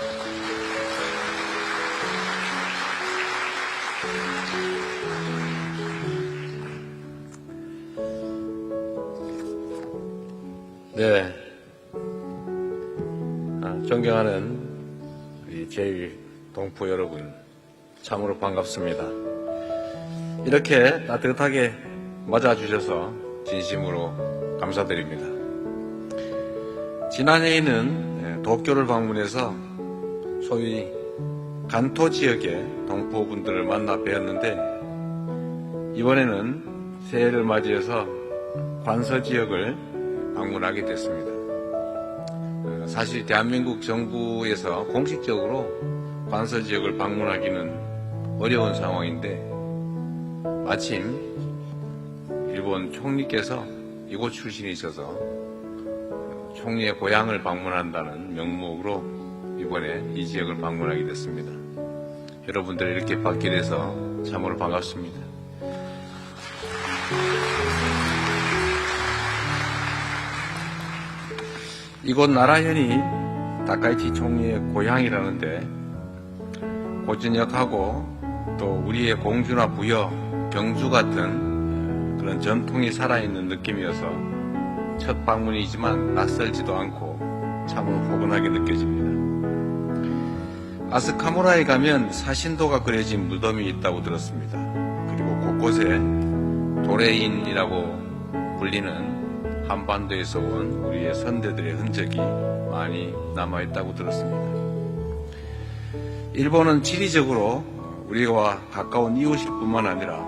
네. 아, 존경하는 우리 제일 동포 여러분, 참으로 반갑습니다. 이렇게 따뜻하게 맞아주셔서 진심으로 감사드립니다. 지난해에는 예, 도쿄를 방문해서 소위 간토 지역의 동포분들을 만나 뵈었는데 이번에는 새해를 맞이해서 관서 지역을 방문하게 됐습니다. 어, 사실 대한민국 정부에서 공식적으로 관서 지역을 방문하기는 어려운 상황인데 마침 일본 총리께서 이곳 출신이셔서 어, 총리의 고향을 방문한다는 명목으로 이번에 이 지역을 방문하게 됐습니다. 여러분들 이렇게 뵙게 돼서 참으로 반갑습니다. 이곳 나라현이 다카이치 총리의 고향이라는데 고전역하고 또 우리의 공주나 부여, 경주 같은 그런 전통이 살아있는 느낌이어서 첫 방문이지만 낯설지도 않고 참으로 포근하게 느껴집니다. 아스카무라에 가면 사신도가 그려진 무덤이 있다고 들었습니다. 그리고 곳곳에 도레인이라고 불리는 한반도에서 온 우리의 선대들의 흔적이 많이 남아있다고 들었습니다. 일본은 지리적으로 우리와 가까운 이웃일 뿐만 아니라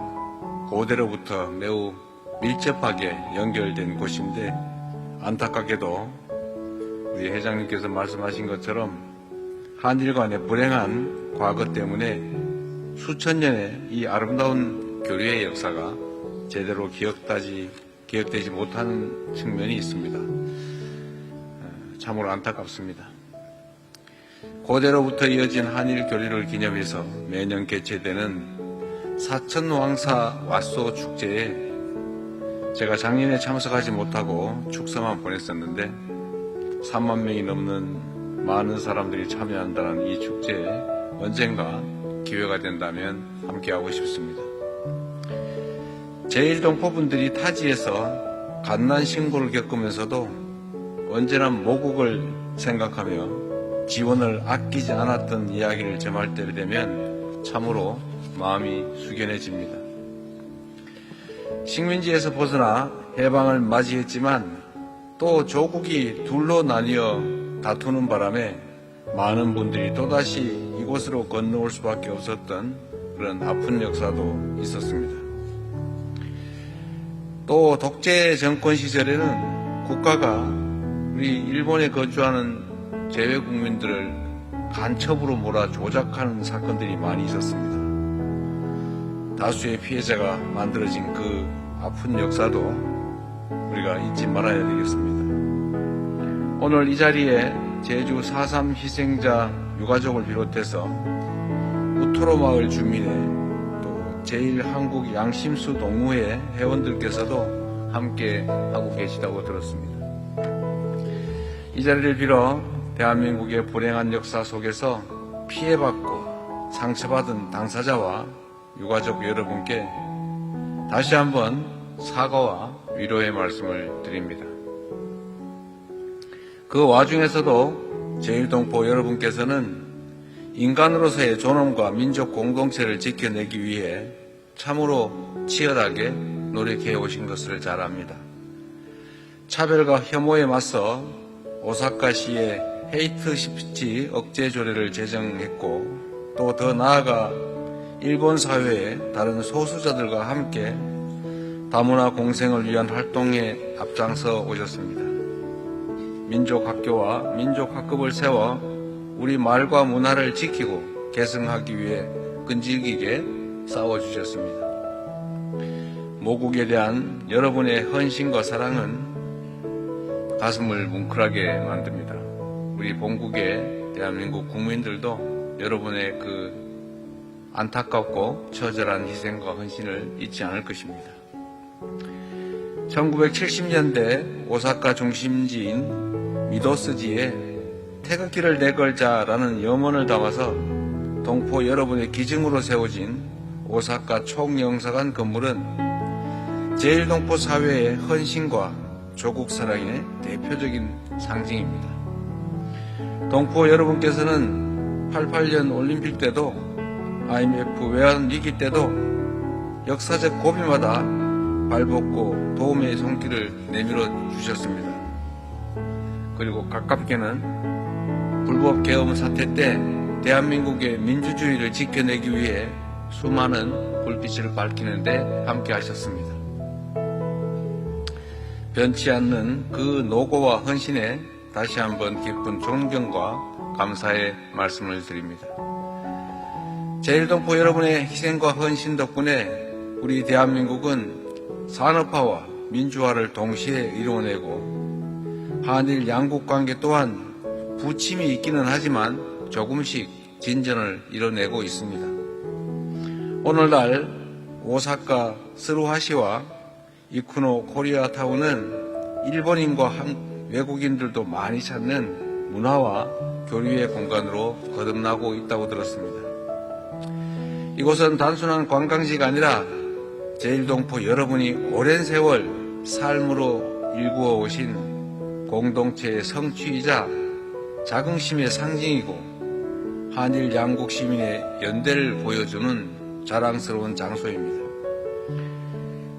고대로부터 매우 밀접하게 연결된 곳인데 안타깝게도 우리 회장님께서 말씀하신 것처럼 한일 간의 불행한 과거 때문에 수천 년의 이 아름다운 교류의 역사가 제대로 기억되지, 기억되지 못하는 측면이 있습니다. 어, 참으로 안타깝습니다. 고대로부터 이어진 한일 교류를 기념해서 매년 개최되는 사천 왕사 왓소 축제에 제가 작년에 참석하지 못하고 축사만 보냈었는데 3만 명이 넘는 많은 사람들이 참여한다는 이 축제에 언젠가 기회가 된다면 함께하고 싶습니다. 제1동포분들이 타지에서 갓난 신고를 겪으면서도 언제나 모국을 생각하며 지원을 아끼지 않았던 이야기를 점할 때를 되면 참으로 마음이 숙연해집니다. 식민지에서 벗어나 해방을 맞이했지만 또 조국이 둘로 나뉘어 다투는 바람에 많은 분들이 또다시 이곳으로 건너올 수밖에 없었던 그런 아픈 역사도 있었습니다. 또 독재 정권 시절에는 국가가 우리 일본에 거주하는 재외 국민들을 간첩으로 몰아 조작하는 사건들이 많이 있었습니다. 다수의 피해자가 만들어진 그 아픈 역사도 우리가 잊지 말아야 되겠습니다. 오늘 이 자리에 제주 4.3 희생자 유가족을 비롯해서 우토로 마을 주민의 또 제일한국 양심수 동호회 회원들께서도 함께 하고 계시다고 들었습니다. 이 자리를 빌어 대한민국의 불행한 역사 속에서 피해받고 상처받은 당사자와 유가족 여러분께 다시 한번 사과와 위로의 말씀을 드립니다. 그 와중에서도 제일동포 여러분께서는 인간으로서의 존엄과 민족 공동체를 지켜내기 위해 참으로 치열하게 노력해 오신 것을 잘 압니다. 차별과 혐오에 맞서 오사카시의 헤이트 스피치 억제 조례를 제정했고 또 더 나아가 일본 사회의 다른 소수자들과 함께 다문화 공생을 위한 활동에 앞장서 오셨습니다. 민족학교와 민족학급을 세워 우리 말과 문화를 지키고 계승하기 위해 끈질기게 싸워주셨습니다. 모국에 대한 여러분의 헌신과 사랑은 가슴을 뭉클하게 만듭니다. 우리 본국의 대한민국 국민들도 여러분의 그 안타깝고 처절한 희생과 헌신을 잊지 않을 것입니다. 1970년대 오사카 중심지인 미도스지에 태극기를 내걸자라는 염원을 담아서 동포 여러분의 기증으로 세워진 오사카 총영사관 건물은 제일동포 사회의 헌신과 조국 사랑의 대표적인 상징입니다. 동포 여러분께서는 88년 올림픽 때도 IMF 외환 위기 때도 역사적 고비마다 발벗고 도움의 손길을 내밀어 주셨습니다. 그리고 가깝게는 불법 계엄 사태 때 대한민국의 민주주의를 지켜내기 위해 수많은 불빛을 밝히는데 함께 하셨습니다. 변치 않는 그 노고와 헌신에 다시 한번 깊은 존경과 감사의 말씀을 드립니다. 제일동포 여러분의 희생과 헌신 덕분에 우리 대한민국은 산업화와 민주화를 동시에 이루어내고 한일 양국 관계 또한 부침이 있기는 하지만 조금씩 진전을 이뤄내고 있습니다. 오늘날 오사카 스루하시와 이쿠노 코리아타운은 일본인과 한- 외국인들도 많이 찾는 문화와 교류의 공간으로 거듭나고 있다고 들었습니다. 이곳은 단순한 관광지가 아니라 제일동포 여러분이 오랜 세월 삶으로 일구어 오신 공동체의 성취이자 자긍심의 상징이고 한일 양국 시민의 연대를 보여주는 자랑스러운 장소입니다.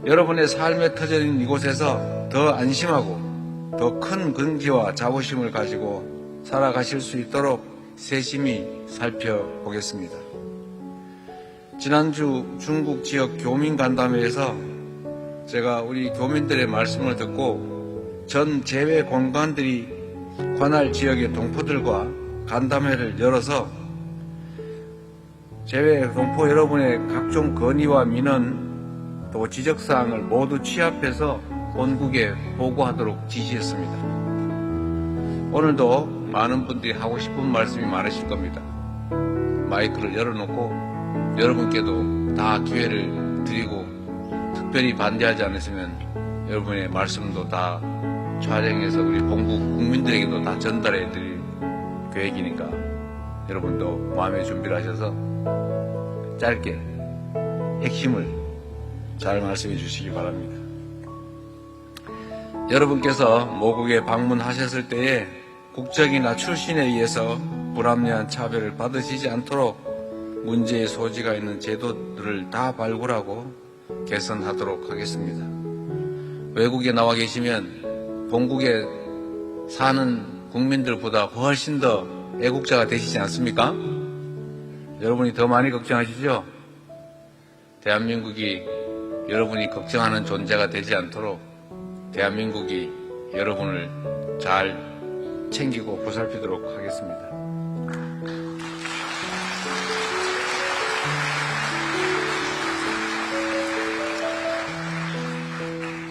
여러분의 삶의 터전인 이곳에서 더 안심하고 더 큰 근기와 자부심을 가지고 살아가실 수 있도록 세심히 살펴보겠습니다. 지난주 중국 지역 교민 간담회에서 제가 우리 교민들의 말씀을 듣고 전 재외 공관들이 관할 지역의 동포들과 간담회를 열어서 재외 동포 여러분의 각종 건의와 민원 또 지적사항을 모두 취합해서 본국에 보고하도록 지시했습니다. 오늘도 많은 분들이 하고 싶은 말씀이 많으실 겁니다. 마이크를 열어놓고 여러분께도 다 기회를 드리고 특별히 반대하지 않으시면 여러분의 말씀도 다 촬영해서 우리 본국 국민들에게도 다 전달해 드릴 계획이니까 여러분도 마음의 준비를 하셔서 짧게 핵심을 잘 말씀해 주시기 바랍니다. 여러분께서 모국에 방문하셨을 때에 국적이나 출신에 의해서 불합리한 차별을 받으시지 않도록 문제의 소지가 있는 제도들을 다 발굴하고 개선하도록 하겠습니다. 외국에 나와 계시면 본국에 사는 국민들보다 훨씬 더 애국자가 되시지 않습니까? 여러분이 더 많이 걱정하시죠? 대한민국이 여러분이 걱정하는 존재가 되지 않도록 대한민국이 여러분을 잘 챙기고 보살피도록 하겠습니다.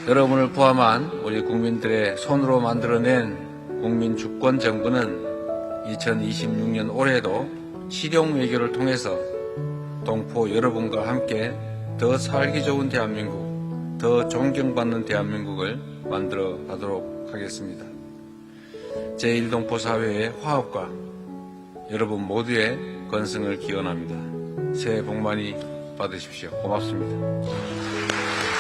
여러분을 포함한 우리 국민들의 손으로 만들어낸 국민 주권 정부는 2026년 올해도 실용 외교를 통해서 동포 여러분과 함께 더 살기 좋은 대한민국, 더 존경받는 대한민국을 만들어 가도록 하겠습니다. 제1동포 사회의 화합과 여러분 모두의 건승을 기원합니다. 새해 복 많이 받으십시오. 고맙습니다.